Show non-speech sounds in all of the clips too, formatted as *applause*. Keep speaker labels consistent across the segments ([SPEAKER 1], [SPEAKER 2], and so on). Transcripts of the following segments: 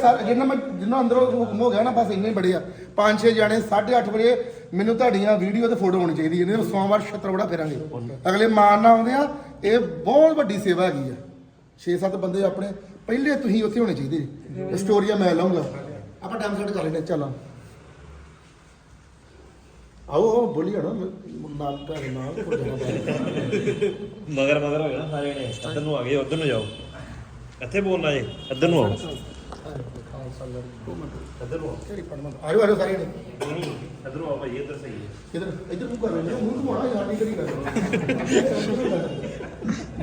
[SPEAKER 1] ਸਾਰੇ ਜਿੰਨਾ ਮੈਂ ਜਿੰਨਾ ਅੰਦਰੋਂ ਹੁਕਮ ਹੋ ਗਿਆ ਨਾ, ਬਸ ਇੰਨੇ ਹੀ ਬੜੇ ਆ। ਪੰਜ ਛੇ ਜਾਣੇ 8:30 ਵਜੇ ਮੈਨੂੰ ਤੁਹਾਡੀਆਂ ਵੀਡੀਓ ਤੇ ਫੋਟੋ ਹੋਣੀ ਚਾਹੀਦੀ ਹੈ। ਸੋਮਵਾਰ ਛਤਰਵੜਾ ਫੇਰਾਂਗੇ। ਅਗਲੇ ਮਾਨ ਨਾਲ ਆਉਂਦੇ ਆ, ਇਹ ਬਹੁਤ ਵੱਡੀ ਸੇਵਾ ਹੈਗੀ ਆ। 6-7 ਬੰਦੇ ਆਪਣੇ, ਪਹਿਲੇ ਤੁਸੀਂ ਉੱਥੇ ਹੋਣੇ ਚਾਹੀਦੇ। ਸਟੋਰੀਆ ਮੈਂ ਲਾਉਂਗਾ। ਆਪਾਂ ਟਾਈਮ ਸੈੱਟ ਕਰ ਲੈਣੇ ਚੱਲਾਂ ਆਓ ਆਓ ਬੋਲੀ ਹਣਾ ਨਾਲ ਤੁਹਾਡੇ ਨਾਲ ਹੋ ਜਾਣਾ। ਬਾਹਰ।
[SPEAKER 2] ਮਗਰ ਮਗਰ ਹੋ ਗਿਆ ਨਾ ਸਾਰੇ ਨੇ ਇੱਧਰ ਨੂੰ ਆ ਗਏ, ਉੱਧਰ ਨੂੰ ਜਾਓ। ਇੱਥੇ ਬੋਲਣਾ ਜੇ, ਇੱਧਰ ਨੂੰ ਆਓ।
[SPEAKER 1] ਆਜੋ ਸਾਰੇ ਨੇ
[SPEAKER 2] ਭਾਈ ਇੱਧਰ ਸਹੀ ਹੈ
[SPEAKER 1] ਇਧਰ ਇਧਰ ਨੂੰ ਕਰ ਲੈਣਾ ਮੂੰਹ ਨੂੰ ਆਣਾ ਸਾਡੀ ਕਿਹੜੀ ਗੱਲ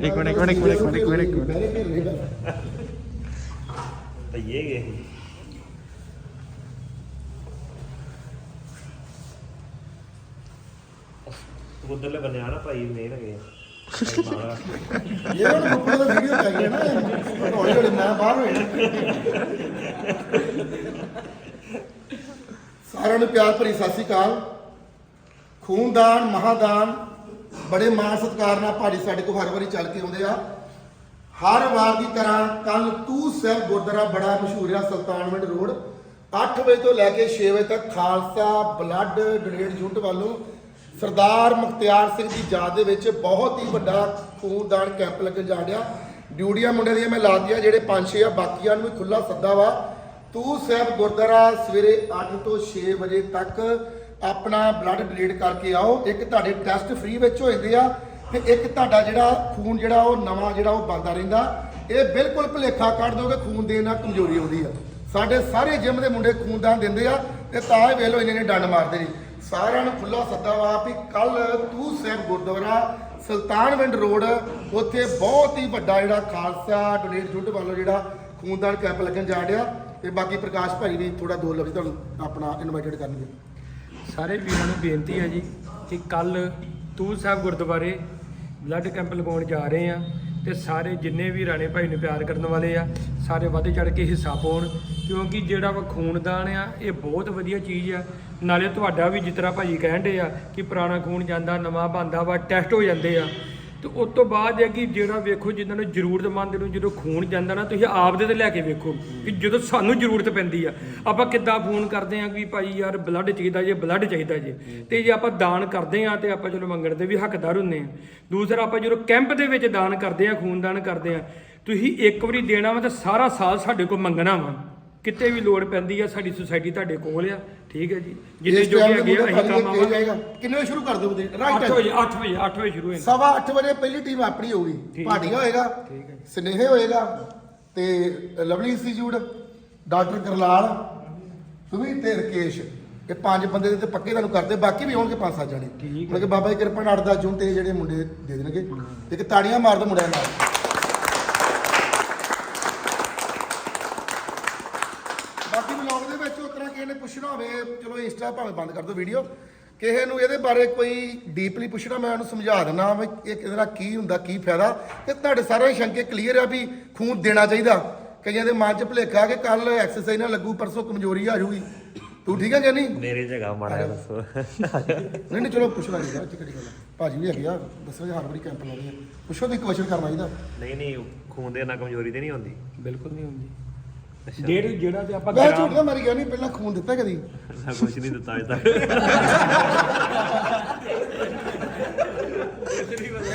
[SPEAKER 3] ਇੱਕ ਮਿੰਟ ਇੱਕ ਮਿੰਟ ਇੱਕ ਮਿੰਟ ਇੱਕ
[SPEAKER 1] ਇਹ ਹੁਣ ਉੱਪਰ ਦਾ ਵੀਡੀਓ ਪੈ ਗਿਆ ਨਾ ਹੌਲੀ ਹੌਲੀ ਮੈਂ ਬਾਹਰ ਹੋਇਆ ਸਾਰਿਆਂ ਨੂੰ ਪਿਆਰ ਭਰੀ ਸਤਿ ਸ੍ਰੀ ਅਕਾਲ। ਖੂਨਦਾਨ, ਮਹਾਦਾਨ, ਬੜੇ ਮਾਣ ਸਤਿਕਾਰ ਨਾਲ ਭਾਜੀ ਸਾਡੇ ਕੋਲ ਹਰ ਵਾਰੀ ਚੱਲ ਕੇ ਆਉਂਦੇ ਆ। ਹਰ ਵਾਰ ਦੀ ਤਰ੍ਹਾਂ ਕੱਲ ਤੂ ਸਾਹਿਬ ਗੁਰਦੁਆਰਾ ਬੜਾ ਮਸ਼ਹੂਰ ਆ, ਸੁਲਤਾਨਵਿੰਡ ਰੋਡ। 8 ਵਜੇ ਤੋਂ ਲੈ ਕੇ 6 ਵਜੇ ਤੱਕ ਖਾਲਸਾ, ਬਲੱਡ ਡੋਨੇਟ ਯੂਨਿਟ ਵੱਲੋਂ ਸਰਦਾਰ ਮੁਖਤਿਆਰ ਸਿੰਘ ਦੀ ਯਾਦ ਦੇ ਵਿੱਚ ਬਹੁਤ ਹੀ ਵੱਡਾ ਖੂਨਦਾਨ ਕੈਂਪ ਲੱਗਣ ਜਾ ਰਿਹਾ। ਡਿਊਟੀਆਂ ਮੁੰਡੇ ਦੀਆਂ ਮੈਂ ਲਾ ਲਾਤੀਆਂ ਜਿਹੜੇ 5-6 ਆ, ਬਾਕੀਆਂ ਨੂੰ ਵੀ ਖੁੱਲਾ ਸੱਦਾ ਵਾ। ਤੂ ਸਾਹਿਬ ਗੁਰਦੁਆਰਾ ਸਵੇਰੇ 8 ਤੋਂ 6 ਵਜੇ ਤੱਕ ਆਪਣਾ ਬਲੱਡ ਡੋਨੇਟ ਕਰਕੇ ਆਓ। ਇੱਕ ਤੁਹਾਡੇ ਟੈਸਟ ਫ੍ਰੀ ਵਿੱਚ ਹੋ ਜਾਂਦੇ ਆ ਤੇ ਇੱਕ ਤੁਹਾਡਾ ਜਿਹੜਾ ਖੂਨ ਜਿਹੜਾ ਉਹ ਨਵਾਂ ਜਿਹੜਾ ਉਹ ਬੰਦਾ ਰਹਿੰਦਾ। ਇਹ ਬਿਲਕੁਲ ਭੁਲੇਖਾ ਕੱਢ ਦੋਗੇ ਖੂਨ ਦੇਣ ਨਾਲ ਕਮਜ਼ੋਰੀ ਆਉਂਦੀ ਆ। ਸਾਡੇ ਸਾਰੇ ਜਿਮ ਦੇ ਮੁੰਡੇ ਖੂਨਦਾਨ ਦਿੰਦੇ ਆ ਤੇ ਤਾਂ ਹੀ ਵੇਖ ਲਓ ਇੰਨੇ ਨੇ ਡੰਡ ਮਾਰਦੇ ਨੇ। ਸਾਰਿਆਂ ਨੂੰ ਖੁੱਲਾ ਸੱਦਾ ਵਾ ਵੀ ਕੱਲ ਤੂ ਸਾਹਿਬ ਗੁਰਦੁਆਰਾ ਸੁਲਤਾਨਵਿੰਡ ਰੋਡ, ਉੱਥੇ ਬਹੁਤ ਹੀ ਵੱਡਾ ਜਿਹੜਾ ਖਾਲਸਾ ਡੋਨੇਟ ਯੂਨਿਟ ਵੱਲੋਂ ਜਿਹੜਾ ਖੂਨਦਾਨ ਕੈਂਪ ਲੱਗਣ ਜਾ ਰਿਹਾ ਤੇ ਬਾਕੀ ਪ੍ਰਕਾਸ਼ ਭਾਈ ਵੀ ਥੋੜਾ ਦੋ ਲਫ਼ਜ਼ ਤੁਹਾਨੂੰ ਆਪਣਾ ਇਨਵਾਈਟਡ ਕਰਨਗੇ।
[SPEAKER 4] ਸਾਰੇ ਵੀਰਾਂ ਨੂੰ ਬੇਨਤੀ ਹੈ ਜੀ ਕਿ ਕੱਲ ਤੂਤ ਸਾਹਿਬ ਗੁਰਦੁਆਰੇ ਬਲੱਡ ਕੈਂਪ ਲਗਾਉਣ ਜਾ ਰਹੇ ਆ ਤੇ ਸਾਰੇ ਜਿੰਨੇ ਵੀ ਰਾਣੇ ਭਾਈ ਨੂੰ ਪਿਆਰ ਕਰਨ ਵਾਲੇ ਆ, ਸਾਰੇ ਵੱਧ ਚੜ ਕੇ ਹਿੱਸਾ ਪਾਉਣ, ਕਿਉਂਕਿ ਜਿਹੜਾ ਵਾ ਖੂਨਦਾਨ ਆ, ਇਹ ਬਹੁਤ ਵਧੀਆ ਚੀਜ਼ ਆ। ਨਾਲੇ ਤੁਹਾਡਾ ਵੀ ਜਿਸ ਤਰ੍ਹਾਂ ਭਾਜੀ ਕਹਿੰਦੇ ਆ ਕਿ ਪੁਰਾਣਾ ਖੂਨ ਜਾਂਦਾ, ਨਵਾਂ ਬਣਦਾ ਵਾ ਟੈਸਟ ਹੋ ਜਾਂਦੇ ਆ। ਤੇ ਉਸ ਤੋਂ ਬਾਅਦ ਹੈ ਕਿ ਜਿਹੜਾ ਵੇਖੋ ਜਿਨ੍ਹਾਂ ਨੂੰ ਜ਼ਰੂਰਤਮੰਦ ਨੂੰ ਜਦੋਂ ਖੂਨ ਜਾਂਦਾ ਨਾ, ਤੁਸੀਂ ਆਪ ਦੇ ਤੇ ਲੈ ਕੇ ਵੇਖੋ ਕਿ ਜਦੋਂ ਸਾਨੂੰ ਜ਼ਰੂਰਤ ਪੈਂਦੀ ਆ। ਆਪਾਂ ਕਿੱਦਾਂ ਫੋਨ ਕਰਦੇ ਆ ਕਿ ਭਾਈ ਯਾਰ ਬਲੱਡ ਚਾਹੀਦਾ ਜੇ ਬਲੱਡ ਚਾਹੀਦਾ ਜੇ। ਤੇ ਜੇ ਆਪਾਂ ਦਾਨ ਕਰਦੇ ਆ ਤੇ ਆਪਾਂ ਚਲੋ ਮੰਗਣ ਦੇ ਵੀ ਹੱਕਦਾਰ ਹੁੰਨੇ ਆ। ਦੂਸਰਾ ਆਪਾਂ ਜਦੋਂ ਕੈਂਪ ਦੇ ਵਿੱਚ ਦਾਨ ਕਰਦੇ ਆ, ਖੂਨਦਾਨ ਕਰਦੇ ਆ, ਤੁਸੀਂ ਇੱਕ ਵਾਰੀ ਦੇਣਾ ਵਾ ਤਾਂ ਸਾਰਾ ਸਾਲ ਸਾਡੇ ਕੋਲ ਮੰਗਣਾ ਵਾ। ਕਿਤੇ ਵੀ ਲੋੜ ਪੈਂਦੀ ਆ ਸਾਡੀ ਸੁਸਾਇਟੀ ਤੁਹਾਡੇ ਕੋਲ ਆ ਠੀਕ ਹੈ ਜੀ? ਜਿੰਨੇ
[SPEAKER 1] ਇਸ time
[SPEAKER 4] ਆ
[SPEAKER 1] ਮੁੰਡੇ
[SPEAKER 4] ਅਸੀਂ ਕੰਮ ਆਵਾਂਗੇ।
[SPEAKER 1] ਜਾਏਗਾ। ਕਿੰਨੇ ਵਜੇ ਸ਼ੁਰੂ ਕਰ ਦੋਗੇ ਰਾਈਟ
[SPEAKER 4] 8 ਵਜੇ 8 ਵਜੇ 8 ਵਜੇ ਸ਼ੁਰੂ ਹੋਏ
[SPEAKER 1] ਸਵਾ 8 ਵਜੇ ਪਹਿਲੀ ਟੀਮ ਆਪਣੀ ਹੋਊਗੀ।
[SPEAKER 4] ਠੀਕ
[SPEAKER 1] ਭਾਟੀਆ ਹੋਏਗਾ
[SPEAKER 4] ਠੀਕ ਹੈ।
[SPEAKER 1] ਸਨੇਹੇ ਹੋਏਗਾ ਤੇ ਲਵਲੀ ਇੰਸਟੀਚਿਊਟ ਡਾਕਟਰ ਕਰਲਾਲ ਸੁਮੀ ਤੇ ਰਕੇਸ਼। ਇਹ ਪੰਜ ਬੰਦੇ ਦੇ ਤੇ ਪੱਕੇ ਤੁਹਾਨੂੰ ਕਰਦੇ ਬਾਕੀ ਵੀ ਹੋਣਗੇ ਪੰਜ ਸੱਤ ਜਣੇ।
[SPEAKER 4] ਠੀਕ ਹੈ।
[SPEAKER 1] ਮਤਲਬ ਕਿ ਬਾਬਾ ਦੀ ਕਿਰਪਾ ਨਾਲ 8 ਜੂਨ ਤੇ ਜਿਹੜੇ ਮੁੰਡੇ ਦੇ ਦੇਣਗੇ। ਇੱਕ ਤਾੜੀਆਂ ਮਾਰ ਦੋ ਮੁੰਡਿਆਂ ਨਾਲ ਬਾਕੀ ਵਲੌਗ ਦੇ ਵਿੱਚ ਉਸ ਤਰ੍ਹਾਂ ਕਿਸੇ ਨੇ ਪੁੱਛਣਾ ਹੋਵੇ ਇੰਸਟਾ ਭਾਵੇਂ ਬੰਦ ਕਰ ਦਿਓ ਵੀਡੀਓ। ਕਿਸੇ ਨੂੰ ਇਹਦੇ ਬਾਰੇ ਕੋਈ ਡੀਪਲੀ ਪੁੱਛਣਾ ਮੈਂ ਉਹਨੂੰ ਸਮਝਾ ਦਿੰਦਾ ਵੀ ਇਹ ਕਿਹਦੇ ਕੀ ਹੁੰਦਾ ਕੀ ਫਾਇਦਾ। ਤੇ ਤੁਹਾਡੇ ਸਾਰੇ ਸ਼ੰਕੇ ਕਲੀਅਰ ਆ ਵੀ ਖੂਨ ਦੇਣਾ ਚਾਹੀਦਾ। ਕਈਆਂ ਦੇ ਮਨ 'ਚ ਭੁਲੇਖਾ ਕਿ ਕੱਲ ਐਕਸਰਸਾਈਜ਼ ਨਾਲ ਲੱਗੂ ਪਰਸੋਂ ਕਮਜ਼ੋਰੀ ਆ ਜਾਊਗੀ। ਤੂੰ ਠੀਕ ਹੈ ਕਿ ਨਹੀਂ
[SPEAKER 2] ਮੇਰੇ ਜਗ੍ਹਾ ਮਾੜਾ ਜਿਹਾ ਦੱਸੋ।
[SPEAKER 1] ਨਹੀਂ ਨਹੀਂ ਚਲੋ ਪੁੱਛ ਲਾਂਗੇ ਅੱਜ ਕਿਹੜੀ ਗੱਲ ਆ। ਭਾਜੀ ਵੀ ਹੈਗੇ ਆ ਦੱਸੋ ਜੀ ਹਰ ਵਾਰੀ ਕੈਂਪ ਲਾਉਂਦੇ ਆ। ਪੁੱਛੋ ਦੀ ਕੁਐਸਚਨ ਕਰਨਾ ਚਾਹੀਦਾ
[SPEAKER 2] ਨਹੀਂ ਨਹੀਂ ਖੂਨ ਦੇ ਨਾਲ ਕਮਜ਼ੋਰੀ ਤੇ ਨਹੀਂ ਹੁੰਦੀ
[SPEAKER 4] ਬਿਲਕੁਲ ਨਹੀਂ ਹੁੰਦੀ ਡੇਢ ਜਿਹੜਾ ਤੇ ਆਪਾਂ
[SPEAKER 1] ਮੈਂ
[SPEAKER 4] ਗ੍ਰਾਮ
[SPEAKER 1] ਝੂਠ ਮਾਰੀ ਗਿਆ ਨਹੀਂ? ਪਹਿਲਾਂ ਖੂਨ ਦਿੱਤਾ ਕਦੀ?
[SPEAKER 2] ਮੈਂ ਕੁਝ ਨਹੀਂ ਦਿੱਤਾ ਅਜੇ ਤੱਕ।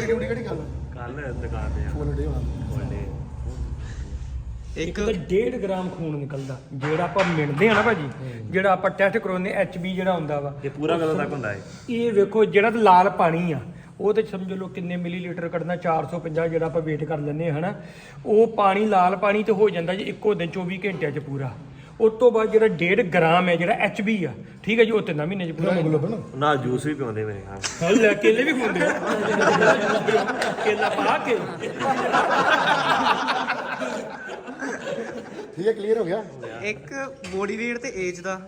[SPEAKER 1] ਕਿਹੜੀ ਗੱਲ?
[SPEAKER 2] ਕੱਲ ਦੁਕਾਨ ਤੇ ਆ।
[SPEAKER 1] ਫੋਨ ਡੇ ਹੋਣਾ।
[SPEAKER 4] ਇੱਕ ਤਾਂ ਡੇਢ ਗ੍ਰਾਮ ਖੂਨ ਨਿਕਲਦਾ ਜਿਹੜਾ ਆਪਾਂ ਮਿਣਦੇ ਆ ਨਾ ਭਾਜੀ ਜਿਹੜਾ ਆਪਾਂ ਟੈਸਟ ਕਰਾਉਂਦੇ ਐਚਬੀ ਜਿਹੜਾ ਹੁੰਦਾ ਵਾ।
[SPEAKER 2] ਇਹ ਪੂਰਾ ਕਦੋਂ ਤੱਕ ਹੁੰਦਾ ਹੈ
[SPEAKER 4] ਇਹ ਵੇਖੋ ਜਿਹੜਾ ਤਾਂ ਲਾਲ ਪਾਣੀ ਆ ਉਹ ਤੇ ਸਮਝ ਲਓ ਕਿੰਨੇ ਮਿਲੀਲੀਟਰ ਕੱਢਣਾ 450 ਜਿਹੜਾ ਆਪਾਂ ਵੇਟ ਕਰ ਲੈਂਦੇ ਹਾਂ ਹਨਾ? ਉਹ ਪਾਣੀ ਲਾਲ ਪਾਣੀ ਤੇ ਹੋ ਜਾਂਦਾ ਜੀ ਇੱਕੋ ਦਿਨ 24 ਘੰਟਿਆਂ 'ਚ ਪੂਰਾ। ਉਸ ਤੋਂ ਬਾਅਦ ਜਿਹੜਾ ਡੇਢ ਗ੍ਰਾਮ ਹੈ ਜਿਹੜਾ ਐਚਬੀ ਆ ਠੀਕ ਹੈ ਜੀ ਉਹ ਤਿੰਨਾਂ ਮਹੀਨੇ 'ਚ ਪੂਰਾ ਹੋ ਜਾਂਦਾ।
[SPEAKER 2] ਨਾਲ ਜੂਸ ਵੀ ਪਿਉਂਦੇ ਮੇਰੇ ਹਾਂ
[SPEAKER 4] ਲੈ ਕੇਲੇ ਵੀ ਖੁੰਦੇ ਕੇਲਾ ਪਾ ਕੇ।
[SPEAKER 1] ਠੀਕ ਹੈ ਕਲੀਅਰ ਹੋ ਗਿਆ?
[SPEAKER 3] ਇੱਕ ਬੋਡੀ weight ਤੇ ਏਜ ਦਾ।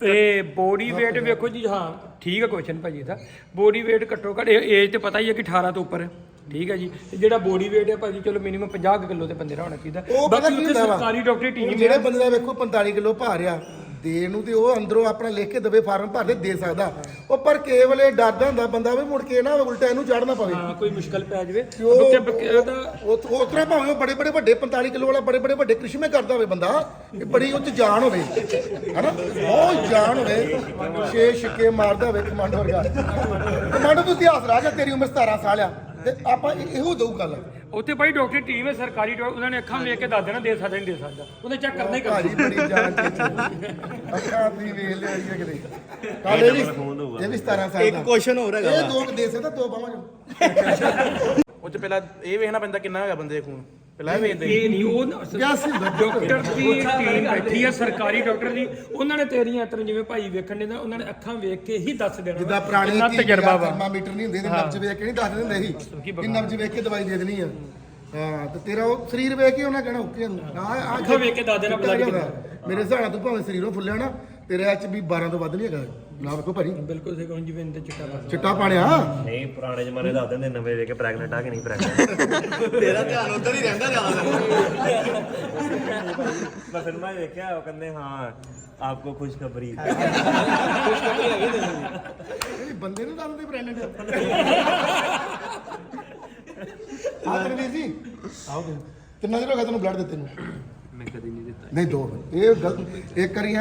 [SPEAKER 4] ਤੇ ਬੋਡੀ weight ਵੇਖੋ ਜੀ ਹਾਂ। ਠੀਕ ਹੈ ਕੁਐਸਚਨ ਭਾਜੀ ਦਾ ਬੋਡੀ weight ਘੱਟੋ ਘੱਟ ਏਜ ਤੇ ਪਤਾ ਹੀ ਹੈ ਕਿ 18 ਤੋਂ ਉੱਪਰ। ਠੀਕ ਹੈ ਜੀ। ਤੇ ਜਿਹੜਾ ਬੋਡੀ weight ਹੈ ਭਾਜੀ ਚਲੋ ਮਿਨੀਮਮ 50 ਕਿਲੋ ਤੇ ਬੰਦੇ ਦਾ ਹੋਣਾ ਚਾਹੀਦਾ।
[SPEAKER 1] ਉਹ ਪਤਾ
[SPEAKER 4] ਬਾਕੀ
[SPEAKER 1] ਕੀ
[SPEAKER 4] ਉੱਥੇ
[SPEAKER 1] ਹੁੰਦਾ ਵਾ?
[SPEAKER 4] ਸਰਕਾਰੀ ਡਾਕਟਰੀ ਟੀਮ
[SPEAKER 1] ਜਿਹੜੇ ਬੰਦੇ ਦਾ ਵੇਖੋ 45 ਕਿਲੋ ਭਾਰ ਆ ਦੇਣ ਨੂੰ ਤੇ ਉਹ ਅੰਦਰੋਂ ਆਪਣਾ ਲਿਖ ਕੇ ਦਵੇ ਫਾਰਮ ਭਰ ਕੇ ਦੇ ਸਕਦਾ। ਉਹ ਪਰ ਕੇਵਲੇ ਡਰਦਾ ਹੁੰਦਾ ਬੰਦਾ ਵੀ ਮੁੜ ਕੇ ਨਾ ਉਲਟਾ ਇਹਨੂੰ ਚੜਨਾ ਪਵੇ।
[SPEAKER 4] ਹਾਂ ਕੋਈ ਮੁਸ਼ਕਲ ਪੈ ਜਾਵੇ।
[SPEAKER 1] ਉਹ
[SPEAKER 4] ਦਾ
[SPEAKER 1] ਤਰ੍ਹਾਂ ਭਾਵੇਂ ਉਹ ਬੜੇ ਬੜੇ ਵੱਡੇ 45 ਕਿਲੋ ਵਾਲਾ ਬੜੇ ਬੜੇ ਵੱਡੇ ਕ੍ਰਿਸ਼ਮੇ ਕਰਦਾ ਹੋਵੇ ਬੰਦਾ ਇਹ ਬੜੀ ਉੱਚ ਜਾਨ ਹੋਵੇ। ਹਨਾ? ਬਹੁਤ ਜਾਨ ਹੋਵੇ। ਛੇ ਛਿੱਕੇ ਮਾਰਦਾ ਹੋਵੇ ਕਮਾਂਡੋ ਵਰਗਾ। ਕਮਾਂਡੋ ਤੂੰ ਇਤਿਹਾਸ ਰਾਜਾ ਤੇਰੀ ਉਮਰ 17 ਸਾਲ ਆ। ਤੇ ਆਪਾਂ ਇਹ- ਇਹੋ ਦਊ ਗੱਲ।
[SPEAKER 4] ਉੱਥੇ ਭਾਈ ਡਾਕਟਰ ਟੀਮ ਹੈ ਸਰਕਾਰੀ ਡਾਕਟਰ ਉਹਨਾਂ ਨੇ ਅੱਖਾਂ ਵੇਖ ਕੇ ਦੱਸ ਦੇਣਾ ਦੇ ਸਕਦਾ ਨਹੀਂ ਦੇ ਸਕਦਾ। ਉਹਨੇ ਚੈੱਕ ਕਰਨਾ ਹੀ ਕਰਨਾ।
[SPEAKER 1] ਭਾਜੀ ਬੜੀ ਜਾਨ ਅੱਖਾਂ ਦੀ ਵੇਖ ਲਿਆ ਜੀ ਕਿਤੇ ਕੱਲ ਇਹ ਵੀ ਇਹ ਵੀ 17 ਸਾਲ
[SPEAKER 3] ਇੱਕ
[SPEAKER 1] ਦਾ।
[SPEAKER 3] ਕੁਐਸਚਨ ਹੋਰ ਹੈਗਾ
[SPEAKER 1] ਇਹ
[SPEAKER 3] ਵਾ।
[SPEAKER 1] ਦੋ ਕੁ ਦੇ ਸਕਦਾ ਦੋ ਬਾਹਾਂ ਚ
[SPEAKER 3] ਉਹ ਚ ਪਹਿਲਾਂ ਇਹ ਵੇਖਣਾ ਪੈਂਦਾ ਕਿੰਨਾ ਹੈਗਾ ਬੰਦੇ ਦਾ ਖੂਨ। ਪਹਿਲਾਂ ਇਹ ਵੇਖਦੇ
[SPEAKER 4] ਇਹ ਨਹੀਂ ਉਹ ਨਾ-
[SPEAKER 1] ਬਿਆਸੀ ਹੁੰਦਾ।
[SPEAKER 4] ਡਾਕਟਰ ਦੀ ਟੀਮ ਬੈਠੀ ਆ ਸਰਕਾਰੀ ਡਾਕਟਰ ਦੀ। ਉਹਨਾਂ ਨੇ ਤੇਰੀਆਂ ਤਰ੍ਹਾਂ ਜਿਵੇਂ ਭਾਈ ਵੇਖਣ ਦੇ ਨਾ ਉਹਨਾਂ ਨੇ ਅੱਖਾਂ ਵੇਖ ਕੇ ਹੀ ਦੱਸ ਦੇਣਾ।
[SPEAKER 1] ਜਿੱਦਾਂ ਪੁਰਾਣੇ
[SPEAKER 4] ਕਿੰਨਾ
[SPEAKER 1] ਕੀ
[SPEAKER 4] ਤਜਰਬਾ ਵਾ।
[SPEAKER 1] ਥਰਮਾਮੀਟਰ ਨਹੀਂ ਹੁੰਦੇ ਤੇ ਨਬਜ ਵੇਖ ਕੇ ਨਹੀਂ ਦੱਸ ਦਿੰਦੇ ਸੀ। ਕਿ ਨਬਜ ਵੇਖ ਕੇ ਦਵਾਈ ਦੇ ਦੇਣੀ ਆ। ਹਾਂ ਤੇ ਤੇਰਾ ਉਹ ਸਰੀਰ ਵੇਖ ਕੇ ਉਹਨਾਂ ਕਹਿਣਾ ਓਕੇ ਆ। ਆ
[SPEAKER 4] ਅੱਖਾਂ ਵੇਖ ਕੇ ਦੱਸ ਦੇਣਾ blood ਕਿੰਨਾ।
[SPEAKER 1] ਮੇਰੇ ਹਿਸਾਬ ਨਾਲ ਤੂੰ ਭਾਵੇਂ ਸਰੀਰੋਂ ਫੁੱਲਿਆ ਨਾ ਤੇਰੇ ਐਚ ਵੀ 12 ਤੋਂ ਵੱਧ ਨਹੀਂ ਹੈਗਾ। ਨਾ ਵੇਖੋ ਭਾਰੀ
[SPEAKER 4] ਬਿਲਕੁਲ ਸਹੀ ਕਹੂੰ ਜਿਵੇਂ ਇਹਦੇ ਚਿੱਟਾ ਵਾ
[SPEAKER 1] ਚਿੱਟਾ ਪਾਣਿਆ?
[SPEAKER 2] ਨਹੀਂ ਪੁਰਾਣੇ ਜ਼ਮਾਨੇ ਦਾ ਦਿੰਦੇ ਨਵੇਂ ਵੇਖ ਕੇ ਪ੍ਰੈਗਨੈਂਟ ਆ ਕਿ ਨਹੀਂ ਪ੍ਰੈਗਨੈਂਟ
[SPEAKER 3] ਤੇਰਾ ਧਿਆਨ ਉਧਰ ਹੀ ਰਹਿੰਦਾ ਜ਼ਿਆਦਾ
[SPEAKER 2] ਮੈਂ ਫਿਲਮਾਂ 'ਚ ਵੇਖਿਆ ਉਹ ਕਹਿੰਦੇ ਹਾਂ ਆਪਕੋ ਖੁਸ਼ਖਬਰੀ।
[SPEAKER 1] ਇਹ ਬੰਦੇ ਨੂੰ ਦੱਸਦੇ ਬ੍ਰੈਂਡ ਹਾਂ। ਤੇਰੇ ਜੀ ਆਓ ਤੂੰ ਕਿੰਨਾ ਦਿਨ ਹੋ ਗਿਆ ਤੈਨੂੰ ਬਲੱਡ ਦਿੱਤੇ ਨੂੰ?
[SPEAKER 4] ਮੈਂ ਕਦੀ ਨਹੀਂ ਦਿੱਤਾ।
[SPEAKER 1] ਨਹੀਂ ਦੋ ਵਾਰ। ਇਹ ਗਲਤ ਇੱਕ ਵਾਰੀ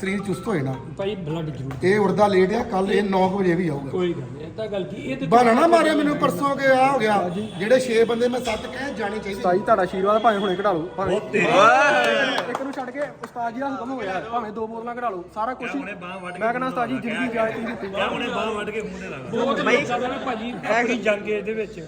[SPEAKER 1] ਸਰੀਰ ਚੁਸਤ ਹੋਏ ਨਾ।
[SPEAKER 4] ਭਾਈ ਬਲੱਡ ਜ਼ਰੂਰ
[SPEAKER 1] ਇਹ ਉੜਦਾ ਲੇਟ ਆ ਕੱਲ ਇਹ 9 ਵਜੇ ਵੀ ਆਊਗਾ।
[SPEAKER 4] ਕੋਈ ਗੱਲ ਨਹੀਂ ਇਹ ਤਾਂ ਗੱਲ ਕੀ ਇਹ ਤੇ
[SPEAKER 1] ਬਹਾਨਾ ਨਾ ਮਾਰਿਆ ਮੈਨੂੰ ਪਰਸੋਂ ਕਿ ਆ ਹੋ ਗਿਆ। ਜਿਹੜੇ 6 ਬੰਦੇ ਮੈਂ ਸੱਤ ਕਹਿ ਜਾਣੇ ਚਾਹੀਦੇ।
[SPEAKER 5] ਭਾਈ ਤੁਹਾਡਾ ਆਸ਼ੀਰਵਾਦ ਭਾਵੇਂ ਹੁਣੇ ਕਢਾ ਲਓ ਭਾਵੇਂ ਇੱਕ ਨੂੰ ਛੱਡ ਕੇ ਉਸਤਾਦ ਜੀ ਦਾ ਹੁਕਮ ਹੋਇਆ ਭਾਵੇਂ ਦੋ ਬੋਤਲਾਂ ਕਢਾ ਲਓ ਸਾਰਾ ਕੁਝ ਮੈਂ ਕਹਿੰਦਾ ਉਸਤਾਦ ਜੀ ਜ਼ਿੰਦਗੀ ਜਾਇ ਤੁਸੀਂ ਦਿੱਤੀ।
[SPEAKER 2] ਉਹਨੇ ਬਾਹ ਵੱਢ ਕੇ ਮੂੰਹ ਤੇ ਲਾ
[SPEAKER 4] ਨਾ ਭਾਜੀ ਐਹੀ ਜੰਗ ਇਹਦੇ ਵਿੱਚ।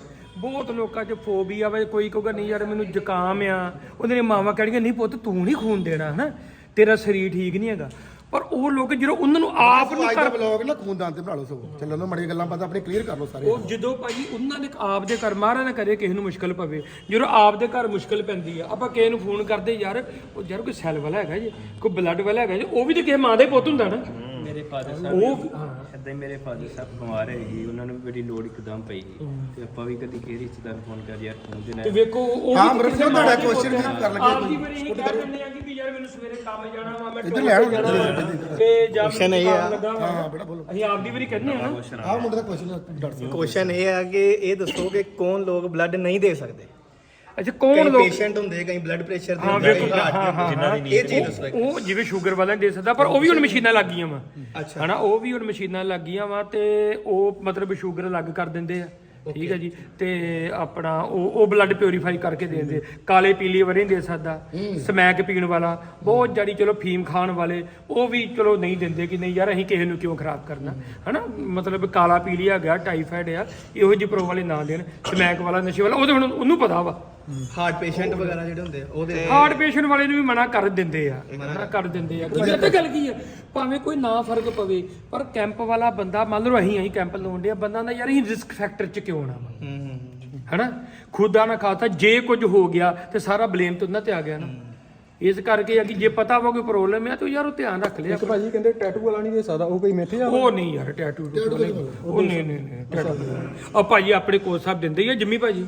[SPEAKER 4] ਬਹੁਤ ਲੋਕਾਂ 'ਚ ਫੋਬੀਆ ਵਾ ਕੋਈ ਕਹੂਗਾ ਨਹੀਂ ਯਾਰ ਮੈਨੂੰ ਜ਼ੁਕਾਮ ਆ। ਉਹਦੇ ਨੇ ਮਾਵਾ ਕਹਿਣਗੇ ਨਹੀਂ ਪੁੱਤ ਤੂੰ ਨਹੀਂ ਖੂਨ ਦੇਣਾ ਹਨਾ? ਤੇਰਾ ਸਰੀਰ ਠੀਕ ਨਹੀਂ ਹੈਗਾ। ਪਰ ਉਹ ਲੋਕ ਜਦੋਂ ਉਹਨਾਂ ਨੂੰ ਆਪ ਨੂੰ
[SPEAKER 1] ਅੱਜ ਦਾ
[SPEAKER 4] ਕਰ
[SPEAKER 1] ਬਲੌਗ ਨਾ ਖੂਨਦਾਨ ਤੇ ਬਣਾ ਲਓ ਸਗੋਂ। ਚੱਲੋ ਨਾ ਮੜੀਆਂ ਗੱਲਾਂ ਪਤਾ ਆਪਣੇ ਕਲੀਅਰ ਕਰ ਲਓ ਸਾਰੇ।
[SPEAKER 4] ਉਹ ਜਦੋਂ ਭਾਜੀ ਉਹਨਾਂ ਨੇ ਆਪ ਦੇ ਘਰ ਮਹਾਰਾ ਨਾ ਕਰੇ ਕਿਸੇ ਨੂੰ ਮੁਸ਼ਕਲ ਪਵੇ। ਜਦੋਂ ਆਪ ਦੇ ਘਰ ਮੁਸ਼ਕਲ ਪੈਂਦੀ ਆ ਆਪਾਂ ਕਿਸੇ ਨੂੰ ਫੋਨ ਕਰਦੇ ਯਾਰ ਉਹ ਯਾਰ ਕੋਈ ਸੈੱਲ ਵਾਲਾ ਹੈਗਾ ਜੀ ਕੋਈ ਬਲੱਡ ਵਾਲਾ ਹੈਗਾ ਜੀ ਉਹ ਵੀ ਤੇ ਕਿਸੇ ਮਾਂ ਦਾ ਹੀ ਪੁੱਤ ਹੁੰਦਾ ਨਾ।
[SPEAKER 6] ਮੇਰੇ
[SPEAKER 4] ਉਹ
[SPEAKER 6] ਸਾਹਿਬ ਏਦਾਂ ਹੀ ਮੇਰੇ ਫਾਦਰ ਸਾਹਿਬ ਬਿਮਾਰ ਹੈ ਜੀ ਉਹਨਾਂ ਨੂੰ ਵੀ ਬੜੀ ਲੋੜ ਇੱਕਦਮ ਪਈ ਸੀ ਤੇ ਆਪਾਂ ਵੀ ਕਦੀ ਕਿਸੇ ਰਿਸ਼ਤੇਦਾਰ ਫੋਨ ਕਰ ਯਾਰ ਫੋਨ ਦੇ
[SPEAKER 4] ਤੇ
[SPEAKER 6] ਨਾਲ
[SPEAKER 4] ਵੇਖੋ ਉਹ
[SPEAKER 1] ਹਾਂ,
[SPEAKER 4] ਵੀ
[SPEAKER 1] ਮਰਦ
[SPEAKER 4] ਕਿਸੇ
[SPEAKER 1] ਸਾਹਿਬ, ਤੁਹਾਡਾ
[SPEAKER 4] ਮਾਂ ਦੇ
[SPEAKER 1] question
[SPEAKER 4] ਪੁੱਤ
[SPEAKER 1] ਵੀ ਕਰ ਲੱਗੇ
[SPEAKER 4] ਆਪ
[SPEAKER 1] ਕੋਈ।
[SPEAKER 4] ਦੀ ਵਾਰੀ ਇਹ ਕਹਿ ਦਿੰਦੇ ਆ ਕਿ ਵੀ ਯਾਰ ਮੈਨੂੰ ਸਵੇਰੇ ਕੰਮ ਜਾਣਾ ਵਾ ਮੈਂ
[SPEAKER 1] ਇੱਧਰ ਲੈ ਆਓ,
[SPEAKER 4] ਜਾਣਾ
[SPEAKER 1] ਇੱਧਰ
[SPEAKER 4] ਵਾ,
[SPEAKER 1] ਇੱਧਰ, ਇੱਧਰ।
[SPEAKER 4] ਤੇ ਜਾਂ
[SPEAKER 3] Question
[SPEAKER 4] ਮੈਨੂੰ
[SPEAKER 3] ਇਹ ਆ।
[SPEAKER 4] ਕੰਮ ਲੱਗਾ ਵਾ।
[SPEAKER 1] ਹਾਂ ਬੜਾ ਬੋਲੋ
[SPEAKER 4] ਅਸੀਂ ਆਪ ਦੀ ਵਾਰੀ ਕਹਿੰਦੇ ਆ ਨਾ
[SPEAKER 1] ਆਹ ਮੁੰਡੇ ਦਾ ਕੁਐਸਚਨ ਡਾਕਟਰ ਸਾਹਿਬ
[SPEAKER 3] ਕੁਐਸਚਨ ਇਹ ਹੈ ਕਿ ਇਹ ਦੱਸੋ ਕਿ ਕੌਣ ਲੋਕ ਬਲੱਡ ਨਹੀਂ ਦੇ ਸਕਦੇ
[SPEAKER 4] ਅੱਛਾ ਕੌਣ ਲੋਕ
[SPEAKER 3] ਪੇਸ਼ੈਂਟ ਹੁੰਦੇ ਕਈ ਬਲੱਡ ਪ੍ਰੈਸ਼ਰ ਦੇ
[SPEAKER 4] ਹਾਂ
[SPEAKER 3] ਹੁੰਦੇ,
[SPEAKER 4] ਹਾਂ ਹਾਂ
[SPEAKER 2] ਜਿਨ੍ਹਾਂ ਦੀ। ਨੀਂਦ
[SPEAKER 3] ਇਹ ਚੀਜ਼ ਦੱਸੋ ਇੱਕ।
[SPEAKER 4] ਉਹ ਜਿਵੇਂ ਸ਼ੂਗਰ ਵਾਲਾ ਦੇ ਸਕਦਾ ਪਰ ਉਹ ਵੀ ਹੁਣ ਮਸ਼ੀਨਾਂ ਲੱਗ ਗਈਆਂ ਵਾ।
[SPEAKER 3] ਅੱਛਾ।
[SPEAKER 4] ਹਨਾ ਉਹ ਵੀ ਹੁਣ ਮਸ਼ੀਨਾਂ ਲੱਗ ਗਈਆਂ ਵਾ ਤੇ ਉਹ ਮਤਲਬ ਸ਼ੂਗਰ ਅਲੱਗ ਕਰ ਦਿੰਦੇ ਆ। ਠੀਕ ਹੈ ਜੀ। ਤੇ ਆਪਣਾ ਉਹ ਉਹ ਬਲੱਡ ਪਿਉਰੀਫਾਈ ਕਰਕੇ ਦੇ ਦਿੰਦੇ। ਕਾਲੇ ਪੀਲੀ ਵਾਰੀ ਨਹੀਂ ਦੇ ਸਕਦਾ। ਸਮੈਕ ਪੀਣ ਵਾਲਾ। ਬਹੁਤ ਜਾਰੀ ਚਲੋ ਫੀਮ ਖਾਣ ਵਾਲੇ ਉਹ ਵੀ ਚਲੋ ਨਹੀਂ ਦਿੰਦੇ ਕਿ ਨਹੀਂ ਯਾਰ ਅਸੀਂ ਕਿਸੇ ਨੂੰ ਕਿਉਂ ਖਰਾਬ ਕਰਨਾ। ਹਨਾ ਮਤਲਬ ਕਾਲਾ ਪੀਲੀ ਆ ਗਿਆ ਟਾਈਫਾਇਡ ਆ ਇਹੋ ਜਿਹੀ ਪ੍ਰੋ ਵਾਲੇ ਨਾ ਦੇਣ। ਸਮੈਕ ਵਾਲਾ ਨਸ਼ੇ ਵਾਲਾ ਉਹ ਤੇ ਹੁਣ ਉਹਨੂੰ ਪਤਾ ਵਾ।
[SPEAKER 3] ਹਾਰਟ ਪੇਸ਼ੈਂਟ ਵਗੈਰਾ ਜਿਹੜੇ ਹੁੰਦੇ ਆ, ਉਹਦੇ
[SPEAKER 4] ਹਾਰਟ ਪੇਸ਼ੈਂਟ ਵਾਲੇ ਨੂੰ ਵੀ ਮਨਾ ਕਰ ਦਿੰਦੇ ਆ। ਮਨਾ ਕਰ ਦਿੰਦੇ ਆ। ਕੀ ਤਾਂ ਗੱਲ ਕੀ ਆ? ਭਾਵੇਂ ਕੋਈ ਨਾ ਫ਼ਰਕ ਪਵੇ ਪਰ ਕੈਂਪ ਵਾਲਾ ਬੰਦਾ ਮੰਨ ਲਓ ਅਸੀਂ ਅਸੀਂ ਕੈਂਪ ਲਾਉਣ ਡਿਆ ਬੰਦਾ ਦਾ ਯਾਰ ਅਸੀਂ ਰਿਸਕ ਫੈਕਟਰ ਚ ਕਿਉਂ ਨਾ
[SPEAKER 3] ਹੂੰ ਹੂੰ ਹੂੰ।
[SPEAKER 4] ਹਨਾ? ਖੁਦਾ ਨਾ ਖਾਤਾ ਜੇ ਕੁਝ ਹੋ ਗਿਆ ਤੇ ਸਾਰਾ ਬਲੇਮ ਤੇ ਉਹਨਾਂ ਤੇ ਆ ਗਿਆ ਨਾ। ਇਸ ਕਰਕੇ ਆ ਕਿ ਜੇ ਪਤਾ ਵਾ ਕੋਈ ਪ੍ਰੋਬਲਮ ਹੈ ਤਾਂ ਯਾਰ ਉਹ ਧਿਆਨ ਰੱਖ ਲਿਆ
[SPEAKER 5] ਇੱਕ ਭਾਜੀ ਕਹਿੰਦੇ ਟੈਟੂ ਵਾਲਾ ਨਹੀਂ ਦੇ ਸਕਦਾ ਉਹ ਕੋਈ ਮਿੱਥੇ ਆ
[SPEAKER 4] ਉਹ ਨਹੀਂ ਯਾਰ ਟੈਟੂ ਉਹ ਨਹੀਂ ਨਹੀਂ ਨਹੀਂ ਟੈਟੂ ਆ ਭਾਜੀ ਆਪਣੇ ਕੋਚ ਸਾਹਿਬ ਦਿੰਦੇ ਹੀ ਆ ਜਿੰਮੀ ਭਾਜੀ।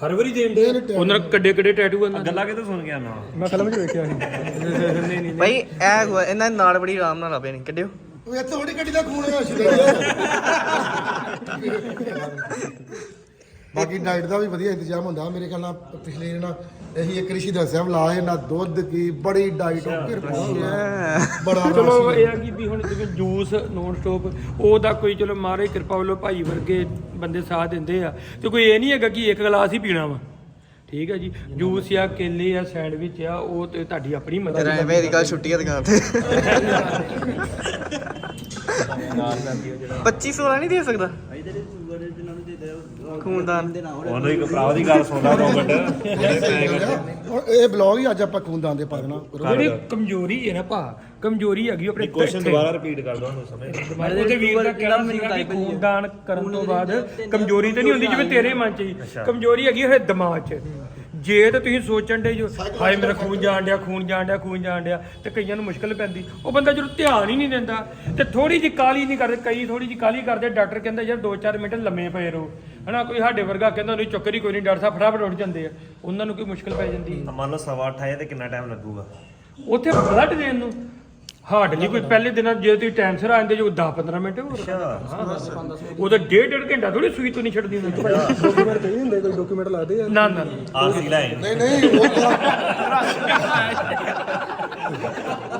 [SPEAKER 4] ਹਰ ਵਾਰੀ ਦੇਂਦੇ ਉਹਨਾਂ ਨਾਲ ਕੱਡੇ ਕੱਡੇ ਟੈਟੂ ਆਂਦਾ
[SPEAKER 2] ਗੱਲਾਂ ਕਿਤੋਂ ਸੁਣ ਗਿਆ ਨਾ
[SPEAKER 5] ਮੈਂ ਫਿਲਮ 'ਚ ਵੇਖਿਆ ਸੀ।
[SPEAKER 4] ਨਹੀਂ ਨਹੀਂ
[SPEAKER 3] ਭਾਈ ਇਹ ਹੋਇਆ, ਇਹਨਾਂ ਦੇ ਨਾਲ ਬੜੀ ਆਰਾਮ ਨਾਲ ਲੱਭੇ ਨੇ ਕੱਢਿਓ।
[SPEAKER 1] ਉਹ ਇੱਥੇ ਥੋੜੀ ਗੱਡੀ ਦਾ ਖੂਨ ਹੈ ਸ਼ਰੀਰ *laughs* ਬਾਕੀ ਡਾਈਟ ਦਾ ਵੀ ਵਧੀਆ ਇੰਤਜ਼ਾਮ ਹੁੰਦਾ ਮੇਰੇ ਖਿਆਲ ਨਾਲ ਪਿਛਲੇ ਨਾ ਇਹੀ ਇੱਕ ਰਿਸ਼ੀ ਦੱਸਿਆ ਲਾ ਇਹ ਨਾ ਦੁੱਧ ਕੀ ਬੜੀ ਡਾਈਟ ਬੜਾ
[SPEAKER 4] ਚਲੋ ਇਹ ਆ ਕਿ ਵੀ ਹੁਣ ਜਿਵੇਂ ਜੂਸ ਨੋਨ ਸਟਾਪ ਉਹਦਾ ਕੋਈ ਚਲੋ ਮਾਰੇ ਕਿਰਪਾ ਵੱਲੋਂ ਭਾਈ ਵਰਗੇ ਬੰਦੇ ਸਾਥ ਦਿੰਦੇ ਆ। ਤੇ ਕੋਈ ਇਹ ਨਹੀਂ ਹੈਗਾ ਕਿ ਇੱਕ ਗਲਾਸ ਹੀ ਪੀਣਾ ਵਾ। ਠੀਕ ਹੈ ਜੀ ਜੂਸ ਆ ਕੇਲੇ ਆ ਸੈਂਡਵਿਚ ਆ ਉਹ ਤੇ ਤੁਹਾਡੀ ਆਪਣੀ ਮਰਜ਼ੀ
[SPEAKER 3] ਐਵੇਂ ਦੀ ਗੱਲ ਛੁੱਟੀ ਦੁਕਾਨ ਤੇ। 25 ਵਾਲਾ ਨਹੀਂ ਦੇ ਸਕਦਾ? ਖੂਨਦਾਨ।
[SPEAKER 2] ਉਹਨੂੰ ਇੱਕ ਭਰਾ ਦੀ ਗੱਲ ਸੁਣਦਾ ਦੋ ਮਿੰਟ।
[SPEAKER 1] ਹੁਣ ਇਹ ਬਲੌਗ ਹੀ ਅੱਜ ਆਪਾਂ ਖੂਨਦਾਨ ਦੇ ਪਾ ਦੇਣਾ
[SPEAKER 4] ਜਿਹੜੀ ਕਮਜ਼ੋਰੀ ਹੈ ਨਾ ਭਾ ਕਮਜ਼ੋਰੀ ਹੈਗੀ ਉਹ ਆਪਣੇ
[SPEAKER 2] ਕੁਐਸਚਨ ਦੁਬਾਰਾ ਰਿਪੀਟ ਕਰ ਦੋ ਉਹਨੂੰ ਸਮਝ
[SPEAKER 4] ਉਹਦੇ ਵੀਰ ਦਾ ਕਹਿਣਾ ਸੀਗਾ ਕਿ ਖੂਨਦਾਨ ਕਰਨ ਤੋਂ ਬਾਅਦ ਕਮਜ਼ੋਰੀ ਤੇ ਨਹੀਂ ਹੁੰਦੀ ਜਿਵੇਂ ਤੇਰੇ ਮਨ 'ਚ ਹੀ। ਕਮਜ਼ੋਰੀ ਹੈਗੀ ਹੈ ਦਿਮਾਗ 'ਚ। ਜੇ ਤਾਂ ਤੁਸੀਂ ਸੋਚਣ ਦੇ ਜੋ ਹਾਏ ਮੇਰਾ ਖੂਨ ਜਾਣ ਡਿਆ ਖੂਨ ਜਾਣ ਡਿਆ ਖੂਨ ਜਾਣ ਡਿਆ ਤੇ ਕਈਆਂ ਨੂੰ ਮੁਸ਼ਕਲ ਪੈਂਦੀ। ਉਹ ਬੰਦਾ ਜਦੋਂ ਧਿਆਨ ਹੀ ਨਹੀਂ ਦਿੰਦਾ ਤੇ ਥੋੜੀ ਜਿਹੀ ਕਾਲੀ ਨਹੀਂ ਕਰਦੇ ਕਈ ਥੋੜੀ ਜਿਹੀ ਕਾਲੀ ਕਰਦੇ ਡਾਕਟਰ ਕਹਿੰਦਾ ਯਾਰ 2-4 ਮਿੰਟ ਲੰਮੇ ਪਏ ਰਹੋ। ਹਨਾ ਕੋਈ ਸਾਡੇ ਵਰਗਾ ਕਹਿੰਦਾ ਨਹੀਂ ਚੱਕਰ ਹੀ ਕੋਈ ਨਹੀਂ ਡਾਕਟਰ ਸਾਹਿਬ ਫਟਾਫਟ ਉੱਠ ਜਾਂਦੇ ਆ। ਉਹਨਾਂ ਨੂੰ ਕੋਈ ਮੁਸ਼ਕਲ ਪੈ ਜਾਂਦੀ
[SPEAKER 2] ਮੰਨ ਲਓ ਸਵਾ ਅੱਠ ਆਏ ਤੇ ਕਿੰਨਾ ਟਾਈਮ ਲੱਗੂਗਾ?
[SPEAKER 4] ਉੱਥੇ ਬਲੱਡ ਦੇਣ ਨੂੰ। ਹਾਰਡ ਨਹੀਂ ਕੋਈ ਪਹਿਲੇ ਦਿਨਾਂ ਜੇ ਤੁਸੀਂ ਟਾਈਮ ਸਿਰ ਆ ਜਾਂਦੇ ਜੋ 10 15 ਮਿੰਟ ਹੋਰ ਉਹ ਤਾਂ ਡੇਢ ਡੇਢ ਘੰਟਾ ਥੋੜੀ ਸੂਈ ਤੋਂ ਨਹੀਂ ਛੱਡਦੀ ਨੂੰ
[SPEAKER 5] ਡਾਕੂਮੈਂਟ ਚਾਹੀਦੇ ਹੁੰਦੇ ਕੋਈ ਡਾਕੂਮੈਂਟ ਲੱਗਦੇ ਆ।
[SPEAKER 4] ਨਾ ਨਾ।
[SPEAKER 2] ਆਖਰੀ ਲੈ
[SPEAKER 1] ਨਹੀਂ ਨਹੀਂ ਉਹ *laughs*